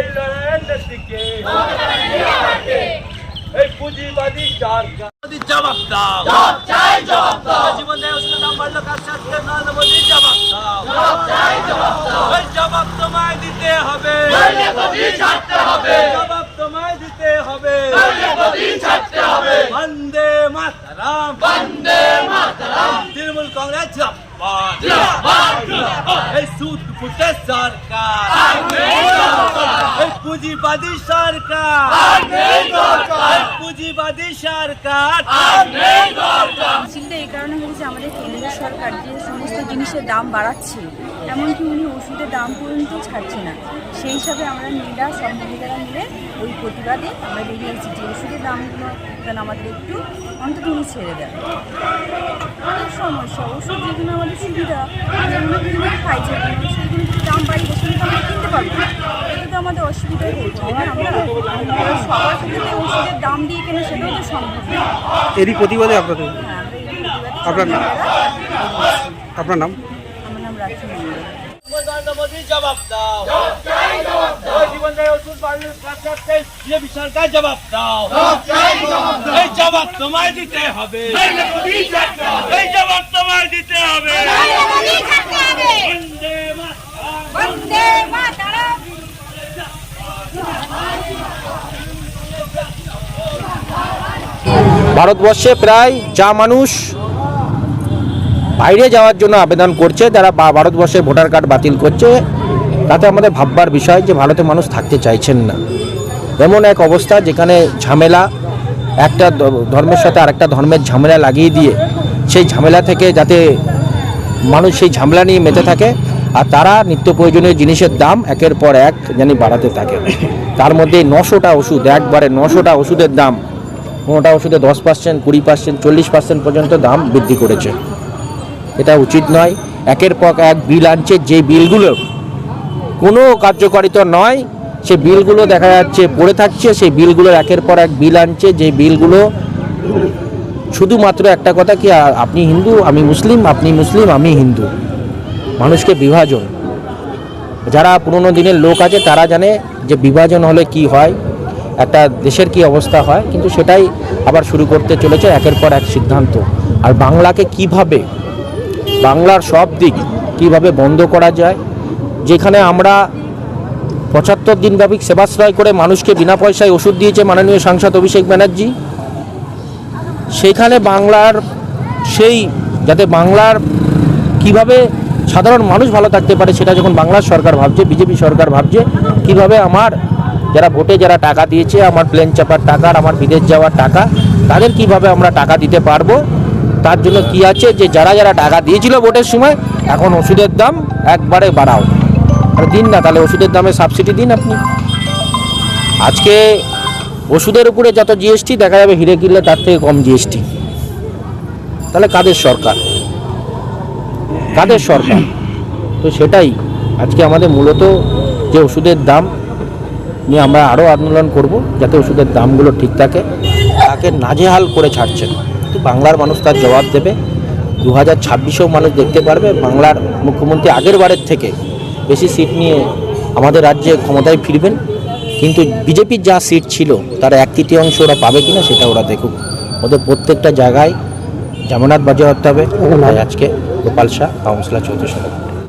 এই লড়াইয়ের নেত্রীকে। এই পুঁজিবাদী সরকার জবাব দাও। জীবন দেয় ওষুধের দাম বাড়লো কার সাথে নরেন্দ্র মোদী জবাব দাও। এই জবাব তোমায় দিতে হবে। জবাব তোমায় দিতে হবে। বন্দে মাতারাম। বন্দে মাতারাম। তৃণমূল কংগ্রেস জিন্দাবাদ এই সুদ ফুটে সরকার এই পুঁজিবাদী সরকার এই পুঁজিবাদী সরকার মিছিলটা এই কারণে হয়েছে আমাদের কেন্দ্র সরকার যে সমস্ত জিনিসের দাম বাড়াচ্ছে, এমনকি উনি ওষুধের দাম পর্যন্ত ছাড়ছে না, সেই হিসাবে আমরা মেয়েরা সব মহিলারা মিলে ওই প্রতিবাদে আমরা বেরিয়েছি যে ওষুধের দামগুলো যেন আমাদের একটু অন্তত উনি ছেড়ে দেয় অনেক সমস্যা, ওষুধ যেগুলো আমাদের সুবিধা কিন্তু খাই যেগুলো সেগুলো দাম বাড়ি সেগুলো তো আমরা কিনতে পারব না এটা তো আমাদের অসুবিধাই হচ্ছে তাই না আমরা আমরা সবার ক্ষেত্রে ওষুধের দাম দিয়ে কেনা সেটাও তো সম্ভব এরই প্রতিবাদে আপনাদের? আপনার নাম? আপনার নাম? আমার রাখি জবাব দাও জীবন ওষুধ জবাব দাও এই জবাব তোমায় দিতে হবে। এই জবাব তোমায় দিতে হবে ভারতবর্ষে প্রায় যা মানুষ বাইরে যাওয়ার জন্য আবেদন করছে যারা বা- ভারতবর্ষের ভোটার কার্ড বাতিল করছে, তাতে আমাদের ভাববার বিষয় যে ভারতে মানুষ থাকতে চাইছেন না। এমন এক অবস্থা যেখানে ঝামেলা, একটা ধর্মের সাথে আরেকটা ধর্মের ঝামেলা লাগিয়ে দিয়ে সেই ঝামেলা থেকে যাতে মানুষ সেই ঝামেলা নিয়ে মেতে থাকে, আর তারা নিত্য প্রয়োজনীয় জিনিসের দাম একের পর এক জানি বাড়াতে থাকে। তার মধ্যে নশোটা ওষুধ, একবারে নশোটা ওষুধের দাম। কোনোটা ওষুধে দশ পার্সেন্ট কুড়ি পার্সেন্ট চল্লিশ পার্সেন্ট পর্যন্ত দাম বৃদ্ধি করেছে। এটা উচিত নয়। একের পর এক বিল আনছে, যে বিলগুলো কোনো কার্যকারিতা নয়, সে বিলগুলো দেখা যাচ্ছে পড়ে থাকছে, সেই বিলগুলো একের পর এক বিল আনছে, যে বিলগুলো শুধুমাত্র একটা কথা কি আপনি হিন্দু, আমি মুসলিম, আপনি মুসলিম, আমি হিন্দু। মানুষকে বিভাজন। যারা পুরনো দিনের লোক আছে, তারা জানে যে বিভাজন হলে কি হয়। একটা দেশের কি অবস্থা হয়, কিন্তু সেটাই আবার শুরু করতে চলেছে একের পর এক সিদ্ধান্ত। আর বাংলাকে কীভাবে, বাংলার সব দিক কীভাবে বন্ধ করা যায়, যেখানে আমরা পঁচাত্তর দিনব্যাপী সেবাশ্রয় করে মানুষকে বিনা পয়সায় ওষুধ দিয়েছে মাননীয় সাংসদ অভিষেক ব্যানার্জি, সেখানে বাংলার সেই, যাতে বাংলার কীভাবে সাধারণ মানুষ ভালো থাকতে পারে সেটা যখন বাংলার সরকার ভাবছে, বিজেপি সরকার ভাবছে, কীভাবে আমার যারা ভোটে যারা টাকা দিয়েছে, আমার প্লেন চাপার টাকা আর আমার বিদেশ যাওয়ার টাকা, তাদের কীভাবে আমরা টাকা দিতে পারব? তার জন্য কি আছে যে, যারা যারা টাকা দিয়েছিল ভোটের সময়, এখন ওষুধের দাম একবারে বাড়াও। আর দিন না, তাহলে ওষুধের দামে সাবসিডি দিন আপনি। আজকে ওষুধের উপরে যত জিএসটি দেখা যাবে হিরে কিনলে তার থেকে কম জিএসটি তাহলে কাদের সরকার? কাদের সরকার? তো সেটাই আজকে আমাদের মূলত যে ওষুধের দাম নিয়ে আমরা আরও আন্দোলন করব যাতে ওষুধের দামগুলো ঠিক থাকে। তাকে নাজেহাল করে ছাড়ছেন। তো বাংলার মানুষ তার জবাব দেবে। দু হাজার ছাব্বিশেও মানুষ দেখতে পারবে বাংলার মুখ্যমন্ত্রী আগের বারের থেকে বেশি সিট নিয়ে আমাদের রাজ্যে ক্ষমতায় ফিরবেন। কিন্তু বিজেপির যা সিট ছিল, তার এক তৃতীয়াংশ ওরা পাবে কিনা সেটা ওরা দেখুক। ওদের প্রত্যেকটা জায়গায় জামানাত বাজে হতে হবে। আজকে গোপাল শাহ, কাউন্সিলর চৌধুরী